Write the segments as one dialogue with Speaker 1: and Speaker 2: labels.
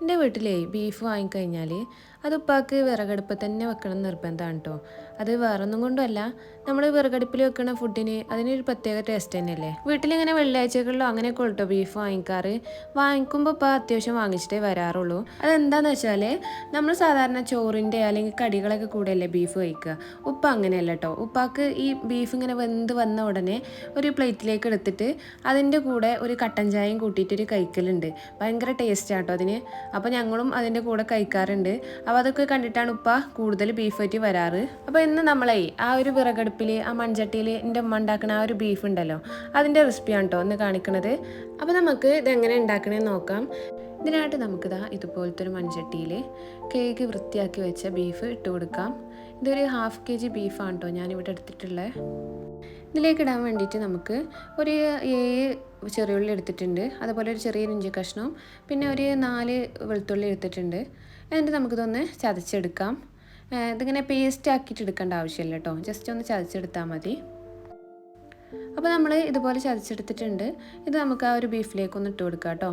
Speaker 1: എന്റെ വീട്ടിലേ ബീഫ് വാങ്ങിക്കഴിഞ്ഞാൽ അത് ഉപ്പാക്ക് വിറകടുപ്പ് തന്നെ വെക്കണം നിർബന്ധമാണ് കേട്ടോ അത് വേറൊന്നും കൊണ്ടുമല്ല നമ്മൾ വിറകടുപ്പിൽ വെക്കുന്ന ഫുഡിന് അതിനൊരു പ്രത്യേക ടേസ്റ്റ് തന്നെയല്ലേ? വീട്ടിലിങ്ങനെ വെള്ളിയാഴ്ചകളിലോ അങ്ങനെയൊക്കെ ഉള്ളൂ ബീഫ് വാങ്ങിക്കാറ്. വാങ്ങിക്കുമ്പോൾ ഇപ്പോൾ അത്യാവശ്യം വാങ്ങിച്ചിട്ടേ വരാറുള്ളൂ. അതെന്താണെന്ന് വെച്ചാൽ നമ്മൾ സാധാരണ ചോറിന്റെ അല്ലെങ്കിൽ കടികളൊക്കെ കൂടെയല്ലേ ബീഫ് കഴിക്കുക. ഉപ്പ അങ്ങനെയല്ല കേട്ടോ ഉപ്പാക്ക് ഈ ബീഫ് ഇങ്ങനെ വെന്ത് വന്ന ഉടനെ ഒരു പ്ലേറ്റിലേക്ക് എടുത്തിട്ട് അതിന്റെ കൂടെ ഒരു കട്ടൻ ചായയും കൂട്ടിയിട്ടൊരു കഴിക്കലുണ്ട്. ഭയങ്കര ടേസ്റ്റ് ആട്ടോ അതിന്. അപ്പോൾ ഞങ്ങളും അതിന്റെ കൂടെ കഴിക്കാറുണ്ട്. അപ്പോൾ അതൊക്കെ കണ്ടിട്ടാണ് ഉപ്പ കൂടുതൽ ബീഫ് പറ്റി വരാറ്. അപ്പോൾ ഇന്ന് നമ്മളെ ആ ഒരു വിറകടുപ്പിൽ ആ മൺചട്ടിയിൽ എന്റെ ഉമ്മ ഉണ്ടാക്കുന്ന ആ ഒരു ബീഫ് ഉണ്ടല്ലോ അതിന്റെ റെസിപ്പിയാണ് കേട്ടോ ഒന്ന് കാണിക്കുന്നത് അപ്പോൾ നമുക്ക് ഇതെങ്ങനെ ഉണ്ടാക്കണമെന്ന് നോക്കാം. ഇതിനായിട്ട് നമുക്കിതാ ഇതുപോലത്തെ ഒരു മൺചട്ടിയിൽ കേക്ക് വൃത്തിയാക്കി വെച്ച ബീഫ് ഇട്ട് കൊടുക്കാം. ഇതൊരു ഹാഫ് കെ ജി ബീഫാണ് കേട്ടോ ഞാനിവിടെ എടുത്തിട്ടുള്ളത് ഇതിലേക്ക് ഇടാൻ വേണ്ടിയിട്ട് നമുക്ക് ഒരു ഏഴ് ചെറിയുള്ളി എടുത്തിട്ടുണ്ട്. അതുപോലെ ഒരു ചെറിയ ഇഞ്ചി കഷ്ണവും പിന്നെ ഒരു നാല് വെളുത്തുള്ളി എടുത്തിട്ടുണ്ട്. എന്നിട്ട് നമുക്കിതൊന്ന് ചതച്ചെടുക്കാം. ഇതിങ്ങനെ പേസ്റ്റ് ആക്കിയിട്ട് എടുക്കേണ്ട ആവശ്യമില്ല കേട്ടോ ജസ്റ്റ് ഒന്ന് ചതച്ചെടുത്താൽ മതി. അപ്പോൾ നമ്മൾ ഇതുപോലെ ചതച്ചെടുത്തിട്ടുണ്ട്. ഇത് നമുക്ക് ആ ഒരു ബീഫിലേക്ക് ഒന്ന് ഇട്ട് കൊടുക്കാം കേട്ടോ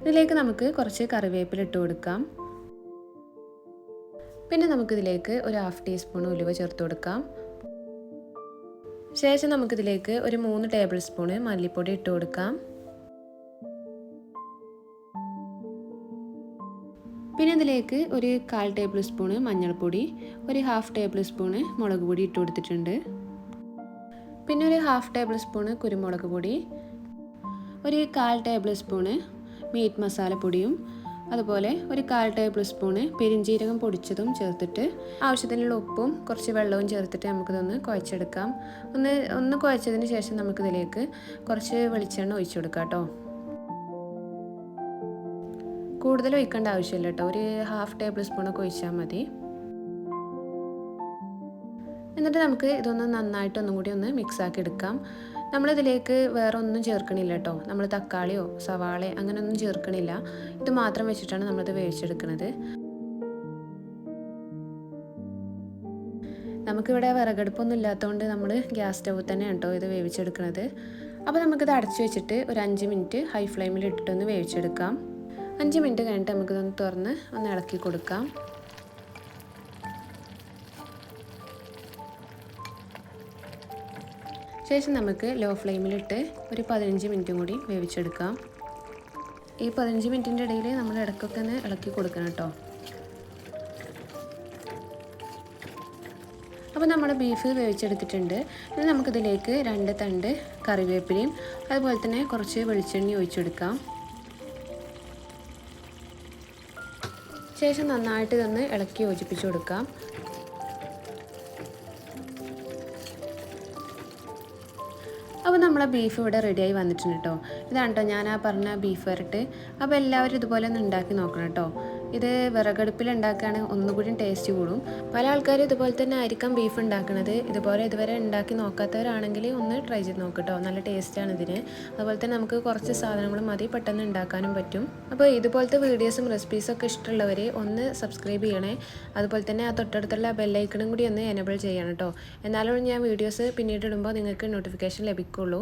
Speaker 1: ഇതിലേക്ക് നമുക്ക് കുറച്ച് കറിവേപ്പില ഇട്ട് കൊടുക്കാം. പിന്നെ നമുക്കിതിലേക്ക് ഒരു ഹാഫ് ടീസ്പൂൺ ഉലുവ ചേർത്ത് കൊടുക്കാം. ശേഷം നമുക്കിതിലേക്ക് ഒരു മൂന്ന് ടേബിൾ സ്പൂണ് മല്ലിപ്പൊടി ഇട്ട് കൊടുക്കാം. പിന്നെ അതിലേക്ക് ഒരു കാൽ ടേബിൾ സ്പൂണ് മഞ്ഞൾപ്പൊടി ഒരു ഹാഫ് ടേബിൾ സ്പൂണ് മുളക് പൊടി ഇട്ട് കൊടുത്തിട്ടുണ്ട്. പിന്നെ ഒരു ഹാഫ് ടേബിൾ സ്പൂണ് കുരുമുളക് പൊടി ഒരു കാൽ ടേബിൾ സ്പൂണ് മീറ്റ് മസാലപ്പൊടിയും അതുപോലെ ഒരു കാൽ ടേബിൾ സ്പൂണ് പെരിഞ്ജീരകം പൊടിച്ചതും ചേർത്തിട്ട് ആവശ്യത്തിനുള്ള ഉപ്പും കുറച്ച് വെള്ളവും ചേർത്തിട്ട് നമുക്കിതൊന്ന് കുഴച്ചെടുക്കാം. ഒന്ന് ഒന്ന് കുഴച്ചതിന് ശേഷം നമുക്കിതിലേക്ക് കുറച്ച് വെളിച്ചെണ്ണ ഒഴിച്ചു കൊടുക്കാം കേട്ടോ. കൂടുതൽ ഒഴിക്കേണ്ട ആവശ്യമില്ല കേട്ടോ. ഒരു ഹാഫ് ടേബിൾ സ്പൂണൊക്കെ ഒഴിച്ചാൽ മതി. എന്നിട്ട് നമുക്ക് ഇതൊന്ന് നന്നായിട്ട് ഒന്നും കൂടി ഒന്ന് മിക്സ് ആക്കി എടുക്കാം. നമ്മളിതിലേക്ക് വേറെ ഒന്നും ചേർക്കണില്ല കേട്ടോ. നമ്മൾ തക്കാളിയോ സവാളയോ അങ്ങനെയൊന്നും ചേർക്കണില്ല. ഇത് മാത്രം വെച്ചിട്ടാണ് നമ്മളിത് വേവിച്ചെടുക്കുന്നത് നമുക്കിവിടെ വിറകടുപ്പൊന്നും ഇല്ലാത്തതുകൊണ്ട് നമ്മൾ ഗ്യാസ് സ്റ്റവ് തന്നെ കേട്ടോ ഇത് വേവിച്ചെടുക്കുന്നത് അപ്പോൾ നമുക്കിത് അടച്ചു വെച്ചിട്ട് ഒരു അഞ്ച് മിനിറ്റ് ഹൈ ഫ്ലെയിമിൽ ഇട്ടിട്ടൊന്ന് വേവിച്ചെടുക്കാം. അഞ്ച് മിനിറ്റ് കഴിഞ്ഞിട്ട് നമുക്കിതൊന്ന് തുറന്ന് ഒന്ന് ഇളക്കി കൊടുക്കാം. ശേഷം നമുക്ക് ലോ ഫ്ലെയിമിലിട്ട് ഒരു പതിനഞ്ച് മിനിറ്റും കൂടി വേവിച്ചെടുക്കാം. ഈ പതിനഞ്ച് മിനിറ്റിന്റെ ഇടയിൽ നമ്മൾ ഇടയ്ക്കൊക്കെ ഒന്ന് ഇളക്കി കൊടുക്കണം കേട്ടോ. അപ്പോൾ നമ്മുടെ ബീഫ് വേവിച്ചെടുത്തിട്ടുണ്ട്. ഇനി നമുക്കിതിലേക്ക് രണ്ട് തണ്ട് കറിവേപ്പിലയും അതുപോലെ തന്നെ കുറച്ച് വെളിച്ചെണ്ണ ഒഴിച്ചെടുക്കാം. ശേഷം നന്നായിട്ട് ഇതൊന്ന് ഇളക്കി യോജിപ്പിച്ച് കൊടുക്കാം. അപ്പോൾ നമ്മളെ ബീഫ് ഇവിടെ റെഡിയായി വന്നിട്ടുണ്ട് കേട്ടോ ഇതാണ് കേട്ടോ ഞാൻ ആ പറഞ്ഞ ബീഫ് വരട്ട്. അപ്പോൾ എല്ലാവരും ഇതുപോലെ ഒന്ന് ഉണ്ടാക്കി നോക്കണം കേട്ടോ ഇത് വിറകടുപ്പിൽ ഉണ്ടാക്കുകയാണെങ്കിൽ ഒന്നുകൂടി ടേസ്റ്റ് കൂടും. പല ആൾക്കാരും ഇതുപോലെ തന്നെ ആയിരിക്കാം ബീഫ് ഉണ്ടാക്കുന്നത് ഇതുപോലെ ഇതുവരെ ഉണ്ടാക്കി നോക്കാത്തവരാണെങ്കിൽ ഒന്ന് ട്രൈ ചെയ്ത് നോക്കട്ടോ നല്ല ടേസ്റ്റാണ് ഇതിന്. അതുപോലെ തന്നെ നമുക്ക് കുറച്ച് സാധനങ്ങൾ മതി. പെട്ടെന്ന് ഉണ്ടാക്കാനും പറ്റും. അപ്പോൾ ഇതുപോലത്തെ വീഡിയോസും റെസിപ്പീസും ഒക്കെ ഇഷ്ടമുള്ളവർ ഒന്ന് സബ്സ്ക്രൈബ് ചെയ്യണേ. അതുപോലെ തന്നെ ആ തൊട്ടടുത്തുള്ള ബെല്ലൈക്കണും കൂടി ഒന്ന് എനേബിൾ ചെയ്യണം കേട്ടോ എന്നാലും ഞാൻ വീഡിയോസ് പിന്നീട് ഇടുമ്പോൾ നിങ്ങൾക്ക് നോട്ടിഫിക്കേഷൻ ലഭിക്കുള്ളൂ.